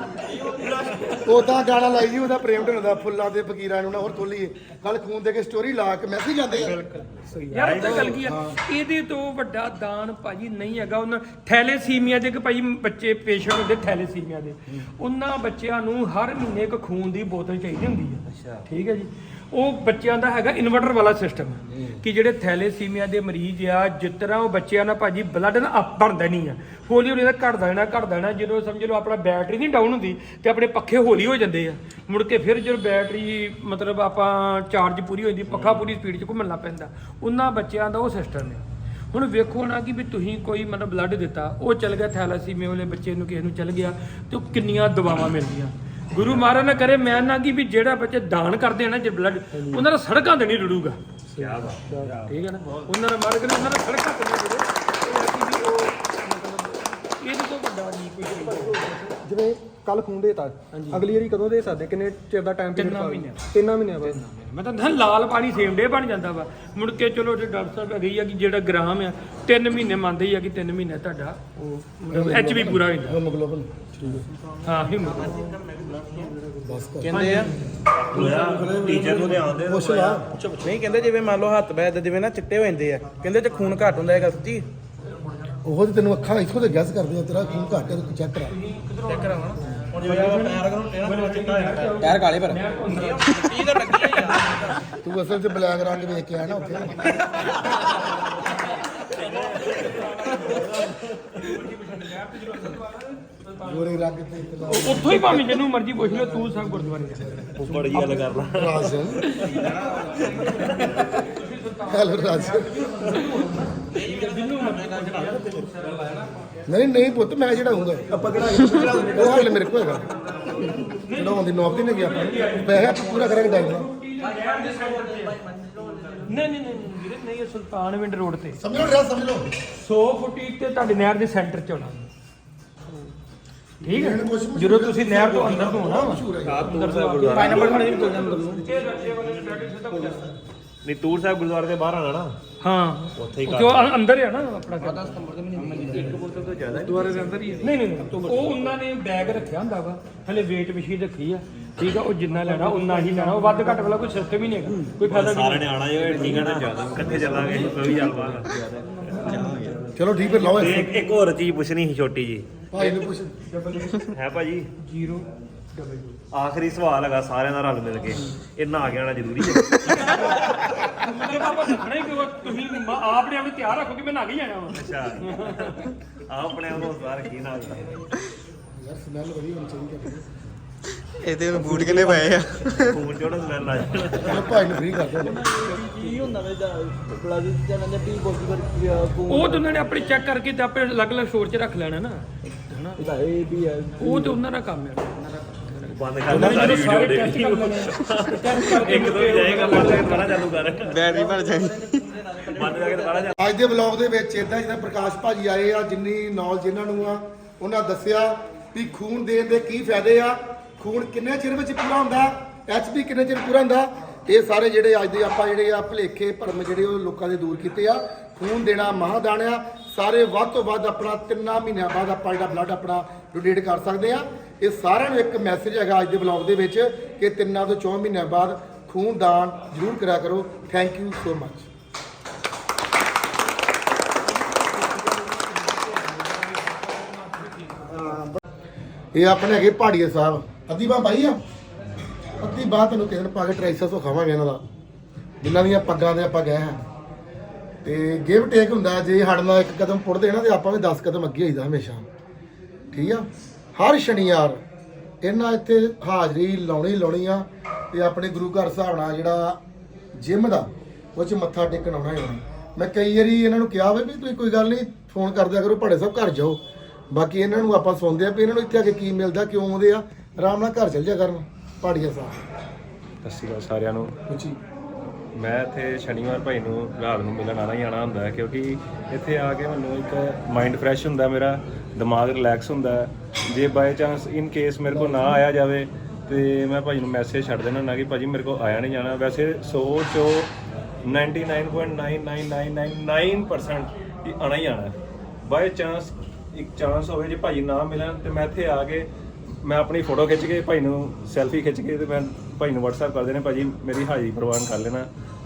[SPEAKER 1] ਤਾਂ ਗਾਣਾ ਲਾਈ ਜੀ ਉਹਦਾ ਪ੍ਰੇਮ ਢਿੱਲੋਂ ਦਾ ਫੁੱਲਾਂ ਦੇ ਫਕੀਰਾਂ ਨੂੰ ਨਾ ਹੋਰ ਤੋਲੀਏ ਕੱਲ ਖੂਨ ਦੇ ਕੇ ਸਟੋਰੀ ਲਾ ਕੇ ਮੈਸੇਜ ਜਾਂਦੇ ਆ।
[SPEAKER 4] ਯਾਰ ਤਾਂ ਗੱਲ ਕੀ ਆ? ਇਹਦੇ ਤੋਂ ਵੱਡਾ ਦਾਨ ਭਾਜੀ ਨਹੀਂ ਹੈਗਾ। ਉਹਨਾਂ ਥੈਲੇਸੀਮੀਆ ਦੇ ਕਿ ਭਾਈ ਬੱਚੇ ਪੇਸ਼ੈਂਟ ਹੁੰਦੇ ਥੈਲੇਸੀਮੀਆ ਦੇ। ਉਹਨਾਂ ਬੱਚਿਆਂ ਨੂੰ ਹਰ ਮਹੀਨੇ ਇੱਕ ਖੂਨ ਦੀ ਬੋਤਲ ਚਾਹੀਦੀ ਹੁੰਦੀ ਹੈ ਅੱਛਾ। ਠੀਕ ਹੈ ਜੀ। ਉਹ ਬੱਚਿਆਂ ਦਾ ਹੈਗਾ ਇਨਵਰਟਰ ਵਾਲਾ ਸਿਸਟਮ ਕਿ ਜਿਹੜੇ ਥੈਲੇਸੀਮੀਆ ਦੇ ਮਰੀਜ਼ ਆ ਜਿਸ ਤਰ੍ਹਾਂ ਉਹ ਬੱਚਿਆਂ ਨਾਲ ਭਾਜੀ ਬਲੱਡ ਨਾ ਅਪ ਬਣਦਾ ਨਹੀਂ ਆ। ਹੌਲੀ ਹੌਲੀ ਇਹਦਾ ਘਟਦਾ ਜਾਣਾ ਘਟਦਾ ਜਾਣਾ ਜਦੋਂ ਸਮਝ ਲਓ ਆਪਣਾ ਬੈਟਰੀ ਨਹੀਂ ਡਾਊਨ ਹੁੰਦੀ ਤੇ ਆਪਣੇ ਪੱਖੇ ਹੌਲੀ ਹੋ ਜਾਂਦੇ ਆ। ਮੁੜ ਕੇ ਫਿਰ ਜਦੋਂ ਬੈਟਰੀ ਮਤਲਬ ਆਪਾਂ ਚਾਰਜ ਪੂਰੀ ਹੋ ਜਾਂਦੀ ਪੱਖਾ ਪੂਰੀ ਸਪੀਡ 'ਚ ਘੁੰਮਣ ਲੱਗ ਪੈਂਦਾ। ਉਹਨਾਂ ਬੱਚਿਆਂ ਦਾ ਉਹ ਸਿਸਟਮ ਹੈ ਹੁਣ ਵੇਖੋ ਨਾ ਕਿ ਵੀ ਤੁਸੀਂ ਕੋਈ ਮਤਲਬ ਬਲੱਡ ਦਿੱਤਾ ਉਹ ਚਲ ਗਿਆ ਥੈਲਾਸੀਮੀਆ ਵਾਲੇ ਬੱਚੇ ਨੂੰ ਕਿਸੇ ਨੂੰ ਚਲ ਗਿਆ ਤੇ ਉਹ ਕਿੰਨੀਆਂ ਦਵਾਵਾਂ ਮਿਲਦੀਆਂ। ਗੁਰੂ ਮਹਾਰਾਜ ਨਾ ਕਰੇ ਮੈਂ ਨਾ ਕਿ ਵੀ ਜਿਹੜਾ ਬੱਚੇ ਦਾਨ ਕਰਦੇ ਆ ਨਾ ਜੇ ਬਲੱਡ ਉਹਨਾਂ ਦਾ ਸੜਕਾਂ ਤੇ ਨਹੀਂ ਰੁੜੂਗਾ। ਕੀ ਬਾਤ ਠੀਕ ਹੈ ਨਾ? ਉਹਨਾਂ ਦਾ ਮਾਰਗ ਨੇ ਉਹਨਾਂ ਦਾ ਸੜਕਾਂ ਤੇ ਨਹੀਂ ਰੁੜੇ ਇਹ ਹੈ ਕਿ ਵੀ ਉਹ ਮਤਲਬ ਇਹਦੇ ਤੋਂ ਵੱਡਾ ਨਹੀਂ ਕੋਈ ਚੀਜ਼
[SPEAKER 5] ਜਿਵੇਂ ਕੱਲ ਖੂਨ ਦੇਤਾ। ਅਗਲੀ ਵਾਰੀ ਕਦੋਂ ਦੇ ਸਕਦੇ? ਕਿੰਨੇ ਚਿਰ ਦਾ ਟਾਈਮ
[SPEAKER 4] ਤਿੰਨਾਂ ਮਹੀਨਿਆਂ।
[SPEAKER 5] ਤਿੰਨਾਂ ਮਹੀਨਿਆਂ ਬਾਅਦ।
[SPEAKER 4] ਮੈਂ ਤਾਂ ਦੱਸਾਂ ਲਾਲ ਪਾਣੀ ਸੇਮ ਡੇ ਬਣ ਜਾਂਦਾ ਵਾ। ਮੁੜ ਕੇ ਚਲੋ ਜੇ ਡਾਕਟਰ ਸਾਹਿਬ ਗਈ ਆ ਕਿ ਜਿਹੜਾ ਗ੍ਰਾਮ ਆ 3 ਮਹੀਨੇ ਮੰਨਦੇ ਹੀ ਆ ਕਿ 3 ਮਹੀਨੇ ਤੁਹਾਡਾ ਉਹ ਐਚ ਵੀ ਪੂਰਾ ਹੋ ਜਾਂਦਾ।
[SPEAKER 1] ਹੀਮੋਗਲੋਬਿਨ
[SPEAKER 4] ਹਾਂ। ਹਿਮ
[SPEAKER 3] ਕਹਿੰਦੇ ਆ
[SPEAKER 2] ਟੀਚਰ ਨੂੰ ਤੇ ਆਉਂਦੇ
[SPEAKER 1] ਪੁੱਛ ਲਾ।
[SPEAKER 3] ਨਹੀਂ ਕਹਿੰਦੇ ਜਿਵੇਂ ਮੰਨ ਲਓ ਹੱਥ ਬੈਦ ਜਿਵੇਂ ਨਾ ਚਿੱਟੇ ਹੋ ਜਾਂਦੇ ਆ। ਕਹਿੰਦੇ ਤੇ ਖੂਨ ਘੱਟ ਹੁੰਦਾ ਹੈਗਾ ਸੱਚੀ?
[SPEAKER 1] ਉਹ ਤੇ ਤੈਨੂੰ ਅੱਖਾਂ ਇੱਥੋਂ ਤੇ ਗੈਸ ਕਰਦੇ ਆ ਤੇਰਾ ਖੂਨ ਘੱਟ ਹੈ ਤੂੰ ਚੈੱਕ ਕਰਾ।
[SPEAKER 3] ਚੈੱਕ ਕਰਾਉਣਾ ਹੁਣ ਜਿਵੇਂ ਆਪਾਂ ਪੈਰ ਕਰੋ ਟੇਣਾ ਚਿੱਟਾ ਹੋਇਆ ਪੈਰ ਕਾਲੇ ਪਰ। ਤਾਂ ਲੱਗੀ ਆ ਯਾਰ
[SPEAKER 1] ਤੂੰ ਅਸਲ 'ਚ ਬਲੈਕ ਰੰਗ ਵੇਖ ਕੇ ਆਇਆ ਨਾ ਉੱਥੇ। ਗੋਰੇ ਰੰਗ ਤੇ ਇਤਲਾ
[SPEAKER 4] ਉੱਥੋਂ ਹੀ ਭਾਵੇਂ ਜਿਹਨੂੰ ਮਰਜ਼ੀ ਪੁੱਛ ਲਓ ਤੂੰ ਸਭ ਗੁਰਦੁਆਰੇ ਜਾ।
[SPEAKER 2] ਬੜੀ ਗੱਲ ਕਰਦਾ
[SPEAKER 1] ਰਾਜਨ। ਹੈਲੋ ਰਾਜਨ। ਨਹੀਂ ਨਹੀਂ ਪੁੱਤ ਮੈਂ ਚੜਾਉਂਗਾ ਆਪਾਂ ਕਿਹੜਾ ਉਹ ਹਾਲੇ ਮੇਰੇ ਕੋਲ ਹੈਗਾ। ਚੜਾਉਣ ਦੀ ਨੌਬਤ ਹੀ ਨਹੀਂ ਗਿਆ। ਪੈਸੇ ਆਪਾਂ ਪੂਰਾ ਕਰਾਂਗੇ ਡਾਈਵਰ
[SPEAKER 4] ਨਹੀਂ ਨਹੀਂ ਨਹੀਂ ਵੀਰੇ ਨਹੀਂ ਇਹ ਸੁਲਤਾਨਵਿੰਡ ਰੋਡ ਤੇ।
[SPEAKER 1] ਸਮਝੋ ਰਿਹਾ ਸਮਝ। ਲਓ
[SPEAKER 4] 100 ਫੁੱਟੀ ਤੇ ਤੁਹਾਡੇ ਨਹਿਰ ਦੇ ਸੈਂਟਰ ਚ ਹੋਣਾ। ਠੀਕ ਹੈ? ਜਦੋਂ ਤੁਸੀਂ ਨਹਿਰ ਤੋਂ ਅੰਦਰ ਨੂੰ। ਆਉਣਾ ਅੰਦਰ ਤੋਂ ਆ
[SPEAKER 3] ਪਾਈ ਨੰਬਰ ਖਾਣੇ ਵੀ ਤੁਲ ਜਾਂਦਾ।
[SPEAKER 2] ਨਹੀਂ ਤੂਰ ਸਾਹਿਬ ਗੁਰਦੁਆਰੇ ਦੇ ਬਾਹਰ ਆਣਾ ਨਾ।
[SPEAKER 4] ਹਾਂ।
[SPEAKER 2] ਉੱਥੇ ਹੀ
[SPEAKER 4] ਕਿਉਂ ਅੰ- ਅੰਦਰ ਹੀ ਆ ਨਾ ਆਪਣਾ 10 ਸਤੰਬਰ ਦੇ ਮਹੀਨੇ ਦੁਆਰੇ ਦੇ ਅੰਦਰ ਹੀ ਨਹੀਂ ਨਹੀਂ ਨਹੀਂ। ਉਹ ਉਹਨਾਂ ਨੇ ਬੈਗ ਰੱਖਿਆ ਹੁੰਦਾ ਵਾ। ਹਲੇ weight ਮਸ਼ੀਨ ਰੱਖੀ ਆ। ਠੀਕ ਆ ਉਹ ਜਿੰਨਾ ਲੈਣਾ ਉਨਾ ਹੀ ਲੈਣਾ। ਉਹ ਵੱਧ ਘੱਟ ਵਾਲਾ ਕੋਈ ਸਿਸਟਮ ਹੀ ਨਹੀਂ ਹੈਗਾ। ਕੋਈ ਫਾਇਦਾ ਨਹੀਂ
[SPEAKER 2] ਸਾਰਿਆਂ ਨੇ ਆਣਾ ਜੇ ਠੀਕ ਹੈ ਨਾ। ਇਕੱਠੇ ਚੱਲਾਂਗੇ ਕੋਈ ਚੱਲ ਬਾਹਰ
[SPEAKER 1] ਚਲੋ ਠੀਕ ਹੈ ਲਾਓ
[SPEAKER 2] ਤੇ ਇੱਕ ਇੱਕ ਹੋਰ ਚੀਜ਼ ਪੁੱਛਣੀ ਸੀ ਛੋਟੀ ਜੀ।
[SPEAKER 1] ਭਾਈ ਨੂੰ ਪੁੱਛ।
[SPEAKER 2] ਹੈ ਭਾਜੀ?
[SPEAKER 4] 0
[SPEAKER 2] ਆਖਰੀ ਸਵਾਲ ਹੈਗਾ ਸਾਰਿਆਂ ਦਾ ਰਲ ਮਿਲ ਕੇ। ਇਹ ਨਹਾ ਕੇ ਆਉਣਾ ਜ਼ਰੂਰੀ ਹੈ।
[SPEAKER 4] ਮਤਲਬ ਆਪਾਂ ਦੱਸਣਾ ਹੀ ਕਿ ਤੁਸੀਂ ਮ- ਆਪ ਨੇ ਆਪਣੇ ਤਿਆਰ ਰੱਖੋ ਕਿ ਮੈਂ ਨਾ ਹੀ ਆਇਆ ਵਾਂ।
[SPEAKER 2] ਅੱਛਾ। ਆ ਆਪਣੇ ਆਪ ਨੂੰ ਸਾਰ ਕੀ ਨਾਲ
[SPEAKER 1] ਯਾਰ ਸਮੈਲ ਬੜੀ ਹੋਣੀ ਚਾਹੀਦੀ ਹੈ।
[SPEAKER 3] ਇਹਦੇ ਵਿੱਚ ਬੂਟ ਕਿੰਨੇ ਪਏ ਆ?
[SPEAKER 2] ਫੋਨ ਚੋੜਾ ਸਮੈਲ ਆ ਜਾਣਾ।
[SPEAKER 1] ਚਲੋ ਭਾਈ ਨੂੰ ਫ੍ਰੀ ਕਰ ਦਿਓ।
[SPEAKER 6] ਕੀ ਹੁੰਦਾ ਵੇ ਬਲਾਜੀ ਚੈਨਲ ਦੇ ਟੀ ਬੋਕੀ ਪਰ
[SPEAKER 4] ਉਹ ਤਾਂ ਉਹਨਾਂ ਨੇ ਆਪਣੇ ਚੈੱਕ ਕਰਕੇ ਤੇ ਆਪੇ ਅਲੱਗ-ਅਲੱਗ ਸਟੋਰ 'ਚ ਰੱਖ ਲੈਣਾ ਨਾ। ਹਨਾ
[SPEAKER 6] ਇਹਦਾ ਇਹ ਵੀ ਹੈ।
[SPEAKER 4] ਉਹ ਤੇ ਉਹਨਾਂ ਦਾ ਕੰਮ ਹੈ।
[SPEAKER 2] ਬੰਦ ਕਰ ਦੇ ਸਾਰੀ ਵੀਡੀਓ ਦੇ ਇੱਕ ਦੋ ਜਾਏਗਾ ਬੰਦ ਕਰਕੇ ਦੁਬਾਰਾ ਚਾਲੂ ਕਰ।
[SPEAKER 3] ਬੈਟਰੀ ਭਰ ਜਾਣੀ।
[SPEAKER 2] ਬੰਦ ਕਰਕੇ ਦੁਬਾਰਾ ਚਾਲੂ
[SPEAKER 1] ਅੱਜ ਦੇ ਵਲੌਗ ਦੇ ਵਿੱਚ ਇਦਾਂ ਜਿੱਦਾਂ ਪ੍ਰਕਾਸ਼ ਭਾਜੀ ਆਏ ਆ ਜਿੰਨੀ ਨੌਲੇਜ ਇਹਨਾਂ ਨੂੰ ਆ ਉਹਨਾਂ ਦੱਸਿਆ ਵੀ ਖੂਨ ਦੇਣ ਦੇ ਕੀ ਫਾਇਦੇ ਆ। ਖੂਨ ਕਿੰਨੇ ਚਿਰ ਵਿੱਚ ਪੂਰਾ ਹੁੰਦਾ ਐਚਪੀ ਕਿੰਨੇ ਚਿਰ ਪੂਰਾ ਹੁੰਦਾ ਇਹ ਸਾਰੇ ਜਿਹੜੇ ਅੱਜ ਦੇ ਆਪਾਂ ਜਿਹੜੇ ਆ ਭਲੇਖੇ ਭਰਮ ਜਿਹੜੇ ਉਹ ਲੋਕਾਂ ਦੇ ਦੂਰ ਕੀਤੇ ਆ। ਖੂਨ ਦੇਣਾ ਮਹਾਦਾਨ ਆ ਸਾਰੇ ਵੱਧ ਤੋਂ ਵੱਧ ਆਪਣਾ ਤਿੰਨਾਂ ਮਹੀਨਿਆਂ ਬਾਅਦ ਆਪਾਂ ਜਿਹੜਾ ਬਲੱਡ ਆਪਣਾ ਡੋਨੇਟ ਕਰ ਸਕਦੇ ਆ। ਇਹ ਸਾਰਿਆਂ ਨੂੰ ਇੱਕ ਮੈਸੇਜ ਹੈਗਾ ਅੱਜ ਦੇ ਵਲੌਗ ਦੇ ਵਿੱਚ ਕਿ ਤਿੰਨਾਂ ਤੋਂ ਚੌਂ ਮਹੀਨਿਆਂ ਬਾਅਦ ਖੂਨ ਦਾਨ ਜ਼ਰੂਰ ਕਰਿਆ ਕਰੋ। ਥੈਂਕ ਯੂ ਸੋ ਮਚ ਇਹ ਆਪਣੇ ਹੈਗੇ ਪਹਾੜੀਏ ਸਾਹਿਬ। ਅੱਧੀ ਬਾਹ ਬਾਈ ਆ? ਅੱਧੀ ਬਾਹ ਤੈਨੂੰ ਕਿਸੇ ਦਿਨ ਪਾ ਕੇ ਟ੍ਰਾਈਸਸ ਖਾਵਾਂਗੇ ਇਹਨਾਂ ਦਾ। ਜਿਨ੍ਹਾਂ ਦੀਆਂ ਪੱਗਾਂ ਦੇ ਆਪਾਂ ਗਏ ਹਾਂ। ਤੇ ਗਿਵ ਟੇਕ ਹੁੰਦਾ, ਜੇ ਹੜਨਾ ਇੱਕ ਕਦਮ ਪੁੱਟਦੇ ਨਾ ਤੇ ਆਪਾਂ ਵੀ 10 ਕਦਮ ਅੱਗੇ ਹੋਈਦਾ ਹਮੇਸ਼ਾ। ਠੀਕ ਆ? ਹਰ ਸ਼ਨੀਵਾਰ ਇਹਨਾਂ ਇੱਥੇ ਹਾਜ਼ਰੀ ਲਾਉਣੀ ਲਾਉਣੀ ਆ ਤੇ ਆਪਣੇ ਗੁਰੂ ਘਰ ਨਾਲ ਜਿਹੜਾ ਜਿਮ ਦਾ ਉਹ ਚ ਮੱਥਾ ਟੇਕਣ ਆਉਣਾ ਹੀ ਮੈਂ ਕਈ ਵਾਰੀ ਇਹਨਾਂ ਨੂੰ ਕਿਹਾ ਵੇ ਵੀ ਤੁਸੀਂ ਕੋਈ ਗੱਲ ਨਹੀਂ ਫੋਨ ਕਰ ਦਿਆ ਕਰੋ ਭਾੜੇ ਸਾਹਿਬ ਘਰ ਜਾਓ। ਬਾਕੀ ਇਹਨਾਂ ਨੂੰ ਆਪਾਂ ਸੁਣਦੇ ਆ ਵੀ ਇਹਨਾਂ ਨੂੰ ਇੱਥੇ ਆ ਕੇ ਕੀ ਮਿਲਦਾ ਕਿਉਂ ਆਉਂਦੇ ਆ। ਆਰਾਮ ਨਾਲ ਘਰ ਚਲ ਜਾ ਕਰਨ ਪਹਾੜੀਆ ਸਾਹਿਬ।
[SPEAKER 6] ਸਤਿ ਸ਼੍ਰੀ ਅਕਾਲ ਸਾਰਿਆਂ ਨੂੰ।
[SPEAKER 1] ਉੱਚੀ
[SPEAKER 2] ਮੈਂ ਇੱਥੇ ਸ਼ਨੀਵਾਰ ਭਾਈ ਨੂੰ ਰਾਤ ਨੂੰ ਮਿਲਣ ਆਣਾ ਹੀ ਆਣਾ ਹੁੰਦਾ ਹੈ, ਕਿਉਂਕਿ ਇੱਥੇ ਆ ਕੇ ਮੈਨੂੰ ਇੱਕ ਮਾਈਂਡ ਫਰੈਸ਼ ਹੁੰਦਾ ਮੇਰਾ, ਦਿਮਾਗ ਰਿਲੈਕਸ ਹੁੰਦਾ ਜੇ ਬਾਈ ਚਾਂਸ ਇਨ ਕੇਸ ਮੇਰੇ ਕੋਲ ਨਾ ਆਇਆ ਜਾਵੇ ਤੇ ਮੈਂ ਭਾਈ ਨੂੰ ਮੈਸੇਜ ਛੱਡ ਦੇਣਾ ਹੁੰਦਾ ਕਿ ਭਾਜੀ ਮੇਰੇ ਕੋਲ ਆਇਆ ਨਹੀਂ ਜਾਣਾ। ਵੈਸੇ 100 ਚੋਂ 99.99999% ਕਿ ਆਣਾ ਹੀ ਆਣਾ ਬਾਈ ਚਾਂਸ ਇੱਕ ਚਾਂਸ ਹੋਵੇ ਜੇ ਭਾਈ ਨਾ ਮਿਲਣ ਤੇ ਮੈਂ ਇੱਥੇ ਆ ਕੇ ਮੈਂ ਆਪਣੀ ਫੋਟੋ ਖਿੱਚ ਕੇ ਭਾਈ ਨੂੰ ਸੈਲਫੀ ਖਿੱਚ ਕੇ ਤੇ ਮੈਂ ਭਾਈ ਨੂੰ WhatsApp ਕਰ ਦੇਣਾ, ਭਾਜੀ ਮੇਰੀ ਹਾਜ਼ਰੀ ਪ੍ਰਵਾਨ ਕਰ ਲੈਣਾ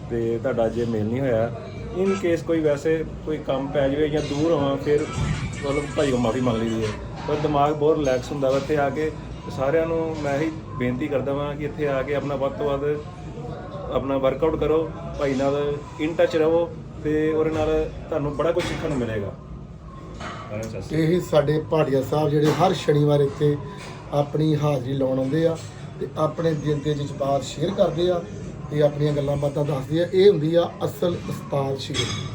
[SPEAKER 2] ਤੇ ਤੁਹਾਡਾ ਜੇ ਮੇਲ ਨਹੀਂ ਹੋਇਆ। ਇਨ ਕੇਸ ਕੋਈ ਵੈਸੇ ਕੋਈ ਕੰਮ ਪੈ ਜਾਵੇ ਜਾਂ ਦੂਰ ਹੋਵਾਂ, ਫਿਰ ਮਤਲਬ ਭਾਈ ਕੋ ਮਾਫੀ ਮੰਗ ਲਈਦੀ ਹੈ। ਪਰ ਦਿਮਾਗ ਬਹੁਤ ਰਿਲੈਕਸ ਹੁੰਦਾ ਵਾ, ਇੱਥੇ ਆ ਕੇ ਸਾਰਿਆਂ ਨੂੰ ਮੈਂ ਹੀ ਬੇਨਤੀ ਕਰਦਾ ਵਾਂ ਕਿ ਇੱਥੇ ਆ ਕੇ ਆਪਣਾ ਵੱਧ ਤੋਂ ਵੱਧ ਆਪਣਾ ਵਰਕਆਊਟ ਕਰੋ, ਭਾਈ ਨਾਲ ਇਨ ਟੱਚ ਰਹੋ ਤੇ ਉਹਦੇ ਨਾਲ ਤੁਹਾਨੂੰ ਬੜਾ ਕੁਝ ਸਿੱਖਣ ਨੂੰ ਮਿਲੇਗਾ। ਸਾਰਿਆਂ
[SPEAKER 1] ਇਹ ਸਾਡੇ ਪਹਾੜੀਆ ਸਾਹਿਬ ਜਿਹੜੇ ਹਰ ਸ਼ਨੀਵਾਰ ਇੱਥੇ ਆਪਣੀ ਹਾਜ਼ਰੀ ਲਾਉਣ ਆਉਂਦੇ ਆ। ਤੇ ਆਪਣੇ ਦਿਲ ਦੇ ਜਜ਼ਬਾਤ ਸ਼ੇਅਰ ਕਰਦੇ ਆ ਤੇ ਆਪਣੀਆਂ ਗੱਲਾਂ ਬਾਤਾਂ ਦੱਸਦੇ ਆ ਇਹ ਹੁੰਦੀ ਆ ਅਸਲ ਉਸਤਾਦ ਸ਼ਿਕਰ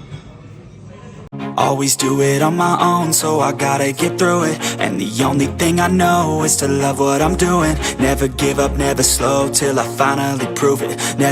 [SPEAKER 7] Always do it on my own, so I gotta get through it. And the only thing I know is to love what I'm doing. Never give up, never slow till I finally prove it. Never